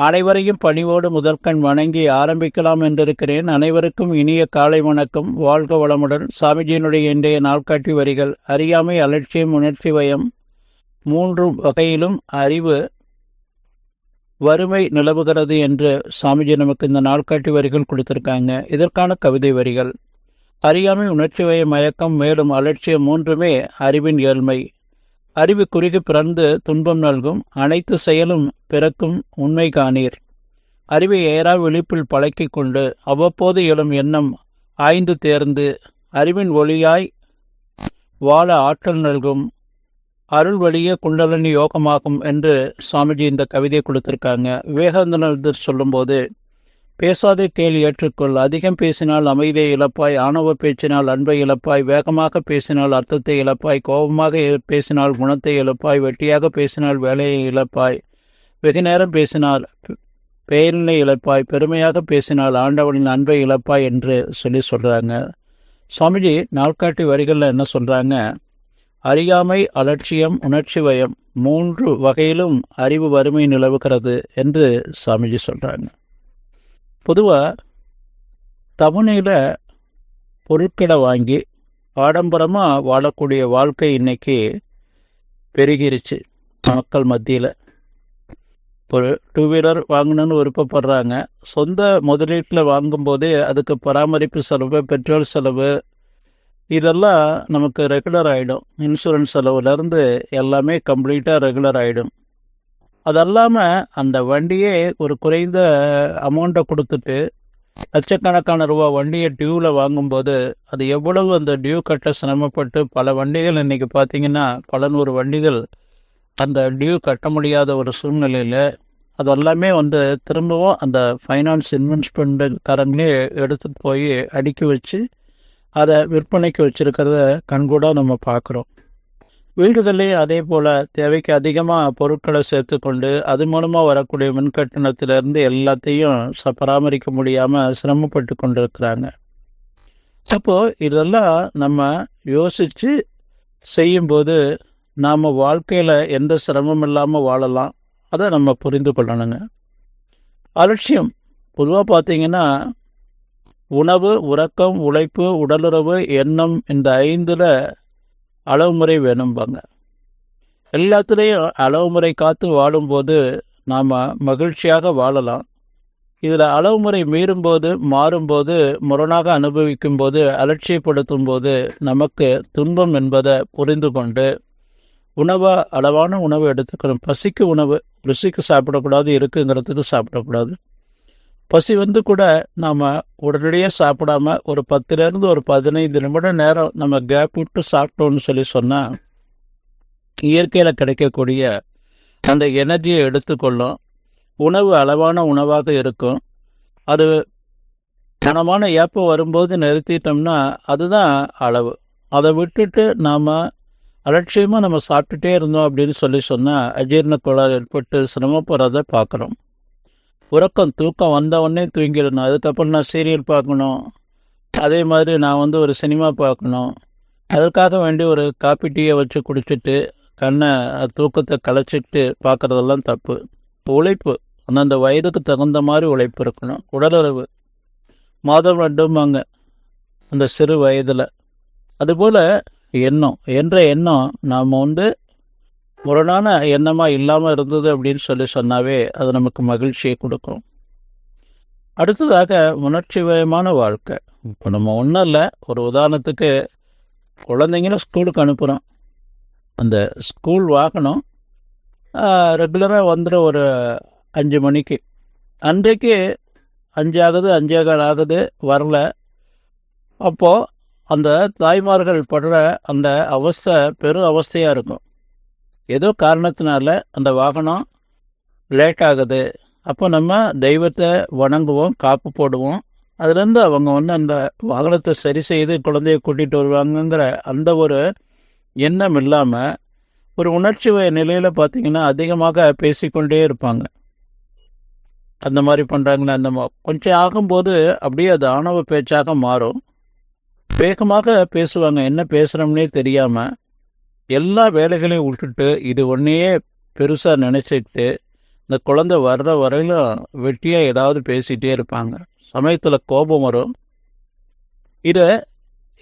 அனைவரையும் பணிவோடு முதற்கண் வணங்கி ஆரம்பிக்கலாம் என்றிருக்கிறேன். அனைவருக்கும் இனிய காலை வணக்கம். வாழ்க வளமுடன். சாமிஜியினுடைய இன்றைய நாள்காட்டி வரிகள் அறியாமை அலட்சியம் உணர்ச்சி வயம் மூன்று வகையிலும் அறிவு வறுமை நிலவுகிறது என்று சாமிஜி நமக்கு இந்த நாள்காட்டி வரிகள் கொடுத்திருக்காங்க. இதற்கான கவிதை வரிகள். அறியாமை உணர்ச்சி வய மயக்கம் மேலும் அலட்சியம் மூன்றுமே அறிவின் ஏழ்மை. அறிவு குறுகி பிறந்து துன்பம் நல்கும் அனைத்து செயலும் பிறக்கும் உண்மை காணீர். அறிவை ஏறா விழிப்பில் பழக்கிக் கொண்டு அவ்வப்போது எழும் எண்ணம் ஆய்ந்து தேர்ந்து அறிவின் ஒளியாய் வாழ ஆற்றல் நல்கும் அருள் வழிய குண்டலனி யோகமாகும் என்று சுவாமிஜி இந்த கவிதையை கொடுத்திருக்காங்க. விவேகானந்தர் சொல்லும்போது பேசாதே கேள் ஏற்றுக்கொள். அதிகம் பேசினால் அமைதியை இழப்பாய். ஆணவ பேச்சினால் அன்பை இழப்பாய். வேகமாக பேசினால் அர்த்தத்தை இழப்பாய். கோபமாக பேசினால் குணத்தை இழப்பாய். வெட்டியாக பேசினால் வேலையை இழப்பாய். வெகு நேரம் பேசினால் பெயரினை இழப்பாய். பெருமையாக பேசினால் ஆண்டவனின் அன்பை இழப்பாய் என்று சொல்லி சொல்கிறாங்க சுவாமிஜி நாள்காட்டி வரிகளில் என்ன சொல்கிறாங்க அறியாமை அலட்சியம் உணர்ச்சி வயம் மூன்று வகையிலும் அறிவு வறுமை நிலவுகிறது என்று சாமிஜி சொல்கிறாங்க பொதுவாக தவணையில் பொருட்களை வாங்கி ஆடம்பரமாக வாழக்கூடிய வாழ்க்கை இன்னைக்கு பெருகிருச்சு மக்கள் மத்தியில். ஒரு டூ வீலர் வாங்கணும்னு விருப்பப்படுறாங்க. சொந்த முதலீட்டில் வாங்கும்போதே அதுக்கு பராமரிப்பு செலவு பெட்ரோல் செலவு இதெல்லாம் நமக்கு ரெகுலர் ஆகிடும் இன்சூரன்ஸ் செலவுலேருந்து எல்லாமே கம்ப்ளீட்டாக ரெகுலர் ஆகிடும் அது அந்த வண்டியே ஒரு குறைந்த அமௌண்ட்டை கொடுத்துட்டு லட்சக்கணக்கான ரூபா வண்டியை டியூவில் வாங்கும்போது அது எவ்வளவு அந்த டியூ கட்ட சிரமப்பட்டு பல வண்டிகள் இன்றைக்கி பார்த்தீங்கன்னா பல நூறு வண்டிகள் அந்த டியூ கட்ட முடியாத ஒரு சூழ்நிலையில் அது எல்லாமே வந்து திரும்பவும் அந்த ஃபைனான்ஸ் இன்வெஸ்ட்மெண்ட்டுக்காரங்களே எடுத்துகிட்டு போய் அடுக்கி வச்சு அதை விற்பனைக்கு வச்சுருக்கிறத கண்கூடாக நம்ம பார்க்குறோம் வீடுகள்லேயும் அதே போல் தேவைக்கு அதிகமாக பொருட்களை சேர்த்துக்கொண்டு அது மூலமாக வரக்கூடிய மின்கட்டணத்திலிருந்து எல்லாத்தையும் ச பராமரிக்க முடியாமல் சிரமப்பட்டு கொண்டிருக்கிறாங்க. அப்போது இதெல்லாம் நம்ம யோசித்து செய்யும்போது நாம் வாழ்க்கையில் எந்த சிரமம் இல்லாமல் வாழலாம். அதை நம்ம புரிந்து கொள்ளணுங்க. அலட்சியம். பொதுவாக பார்த்தீங்கன்னா உணவு உறக்கம் உழைப்பு உடலுறவு எண்ணம் இந்த ஐந்தில் அளவு முறை வேணும்பாங்க. எல்லாத்துலேயும் அளவு முறை காத்து வாழும்போது நாம் மகிழ்ச்சியாக வாழலாம். இதில் அளவு முறை மீறும்போது மாறும்போது முரணாக அனுபவிக்கும் போது அலட்சியப்படுத்தும் போது நமக்கு துன்பம் என்பதை புரிந்து கொண்டு உணவாக அளவான உணவு எடுத்துக்கணும். பசிக்கு உணவு ருசிக்கு சாப்பிடக்கூடாது இருக்குங்கிறதுக்கு சாப்பிடக்கூடாது. பசி வந்து கூட நாம் உடனடியாக சாப்பிடாம ஒரு பத்துலேருந்து ஒரு பதினைந்து நிமிடம் நேரம் நம்ம கேப் விட்டு சாப்பிட்டோம்னு சொல்லி சொன்னால் இயற்கையில் கிடைக்கக்கூடிய அந்த எனர்ஜியை எடுத்துக்கொள்ளும். உணவு அளவான உணவாக இருக்கும். அது கனமான ஏப்பம் வரும்போது நிறுத்திட்டோம்னா அதுதான் அளவு. அதை விட்டுட்டு நாம் அலட்சியமாக நம்ம சாப்பிட்டுட்டே இருந்தோம் அப்படின்னு சொல்லி சொன்னால் அஜீர்ண கோளாறு ஏற்பட்டு சிரமப்படுறதை பார்க்குறோம். உறக்கம் தூக்கம் வந்த உடனே தூங்கிடணும். அதுக்கப்புறம் நான் சீரியல் பார்க்கணும். அதே மாதிரி நான் வந்து ஒரு சினிமா பார்க்கணும். அதற்காக வேண்டி ஒரு காப்பி டீயை வச்சு குடிச்சிட்டு கண்ணை தூக்கத்தை களைச்சிட்டு பார்க்குறதெல்லாம் தப்பு. உழைப்பு. அந்தந்த வயதுக்கு தகுந்த மாதிரி உழைப்பு இருக்கணும். உடலுறவு. மாதம் ரெண்டும்பாங்க. அந்த சிறு வயதில். அதுபோல் எண்ணம். என்ற எண்ணம் நாம் வந்து முரணான எண்ணமாக இல்லாமல் இருந்தது அப்படின்னு சொல்லி சொன்னாவே அது நமக்கு மகிழ்ச்சியை கொடுக்கும். அடுத்ததாக உணர்ச்சிவயமான வாழ்க்கை. இப்போ நம்ம ஒன்றும் இல்லை ஒரு உதாரணத்துக்கு குழந்தைங்கள ஸ்கூலுக்கு அனுப்புகிறோம் அந்த ஸ்கூல் வாகனம் ரெகுலராக வந்துடும் ஒரு அஞ்சு மணிக்கு. அன்றைக்கு அஞ்சாகுது அஞ்சேகால் ஆகுது வரல. அப்போது அந்த தாய்மார்கள் படுற அந்த அவஸ்தை பெரும் அவஸ்தையாக இருக்கும். ஏதோ காரணத்தினால அந்த வாகனம் லேட் ஆகுது. அப்போ நம்ம தெய்வத்தை வணங்குவோம் காப்பு போடுவோம். அதுலேருந்து அவங்க வந்து அந்த வாகனத்தை சரி செய்து குழந்தைய கூட்டிகிட்டு வருவாங்கங்கிற அந்த ஒரு எண்ணம் இல்லாமல் ஒரு உணர்ச்சி நிலையில் பார்த்தீங்கன்னா அதிகமாக பேசிக்கொண்டே இருப்பாங்க. அந்த மாதிரி பண்ணுறாங்களே அந்த மா- கொஞ்சம் ஆகும்போது அப்படியே அது ஆணவ பேச்சாக மாறும். வேகமாக பேசுவாங்க என்ன பேசுகிறோம்னே தெரியாமல் எல்லா வேலைகளையும் விட்டுட்டு இது ஒன்றையே பெருசாக நினச்சிட்டு இந்த குழந்தை வர்ற வரையிலும் வெட்டியாக ஏதாவது பேசிகிட்டே இருப்பாங்க. சமயத்தில் கோபம் வரும். இதை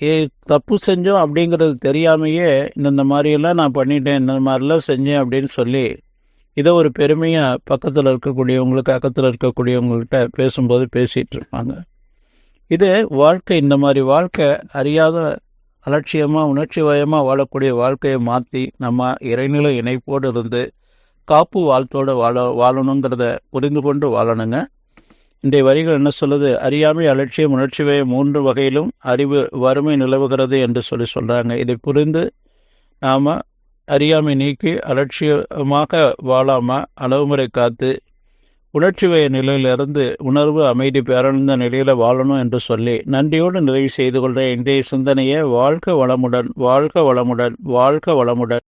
ஏ தப்பு செஞ்சோம் அப்படிங்கிறது தெரியாமையே இந்த மாதிரியெல்லாம் நான் பண்ணிட்டேன் இந்த மாதிரிலாம் செஞ்சேன் அப்படின்னு சொல்லி இதை ஒரு பெருமையாக பக்கத்தில் இருக்கக்கூடியவங்களுக்கு பக்கத்தில் இருக்கக்கூடியவங்கள்ட்ட பேசும்போது பேசிகிட்டு இருப்பாங்க. இது வாழ்க்கை இந்த மாதிரி வாழ்க்கை அறியாத அலட்சியமாக உணர்ச்சி வயமாக வாழக்கூடிய வாழ்க்கையை மாற்றி நம்ம இறைநிலை இணைப்போடு இருந்து காப்பு வாழ்த்தோடு வாழ வாழணுங்கிறத புரிந்து கொண்டு வாழணுங்க. இன்றைய வரிகள் என்ன சொல்லுது? அறியாமை அலட்சியம் உணர்ச்சி வயம் மூன்று வகையிலும் அறிவு வறுமை நிலவுகிறது என்று சொல்லி சொல்கிறாங்க இதை புரிந்து நாம் அறியாமை நீக்கி அலட்சியமாக வாழாமல் அளவுமுறை காத்து உணர்ச்சி வய நிலையிலிருந்து உணர்வு அமைதி பேரழிந்த நிலையில் வாழணும் என்று சொல்லி நன்றியோடு நிறைவு செய்து கொள்கிற இன்றைய சிந்தனையை வாழ்க வளமுடன் வாழ்க வளமுடன் வாழ்க வளமுடன்.